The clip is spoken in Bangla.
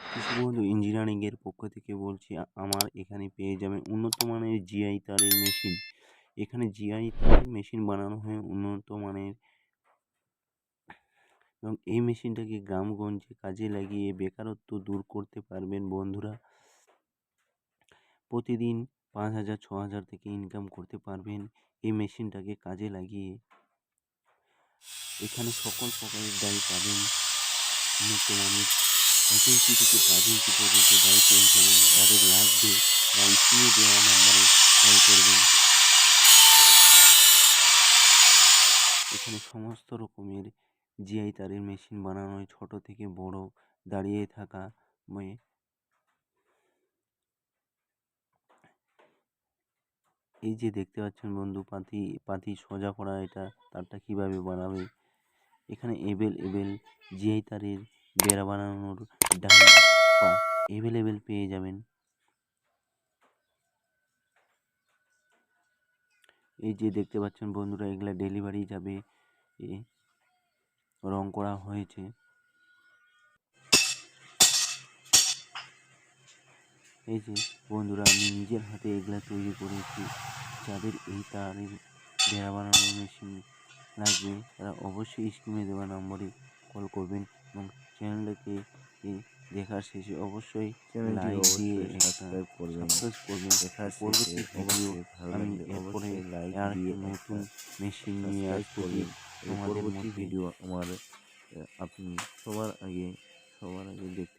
কৃষি বন্ধু ইঞ্জিনিয়ারিংয়ের পক্ষ থেকে বলছি আমার এখানে পেয়ে যাবেন উন্নত মানের জিআই তারের মেশিন এখানে জিআই তারের মেশিন বানানো হয় উন্নত মানের এবং এই মেশিনটাকে গ্রামগঞ্জে কাজে লাগিয়ে বেকারত্ব দূর করতে পারবেন বন্ধুরা। প্রতিদিন পাঁচ হাজার, ছ হাজার থেকে ইনকাম করতে পারবেন এই মেশিনটাকে কাজে লাগিয়ে। এখানে সকল প্রকারের দায়ী পাবেন। উন্নত মানের ভ্যাকেন্সি থেকে ভ্যাকেন্সি পর্যন্ত পেয়ে যাবেন যাদের লাগবে বা স্ক্রিনে দেওয়া নাম্বারে কল করবেন। এখানে সমস্ত রকমের জিআই তারের মেশিন বানানো হয়, ছোটো থেকে বড়, দাঁড়িয়ে থাকা মেয়ে এই যে দেখতে পাচ্ছেন বন্ধু, পাতি পাতি সোজা করা এটা, তারটা কীভাবে বানাবে? এখানে এবেল এবেল জিআই তারের বেড়া বানানোর ডাই পা এভেলেবেল পেয়ে যাবেন। এই যে দেখতে পাচ্ছেন বন্ধুরা, এগুলা ডেলিভারি যাবে। রং করা হয়েছে। এই যে বন্ধুরা, আমি নিজের হাতে এগুলা তৈরি করেছি। যাদের এই তারের বেড়া বানানোর মেশিন লাগবে, তারা অবশ্যই স্ক্রিনে দেওয়া নম্বরে কল করবেন এবং চ্যানেলটাকে দেখার শেষে অবশ্যই লাইক দিয়ে সাবস্ক্রাইব করবেন। দেখার পরবর্তী ভিডিও আমি এরপরে লাইক আর দিয়ে নতুন মেশিন নিয়ে আসব তোমাদের ভিডিও আমার আপনি সবার আগে সবার আগে দেখতে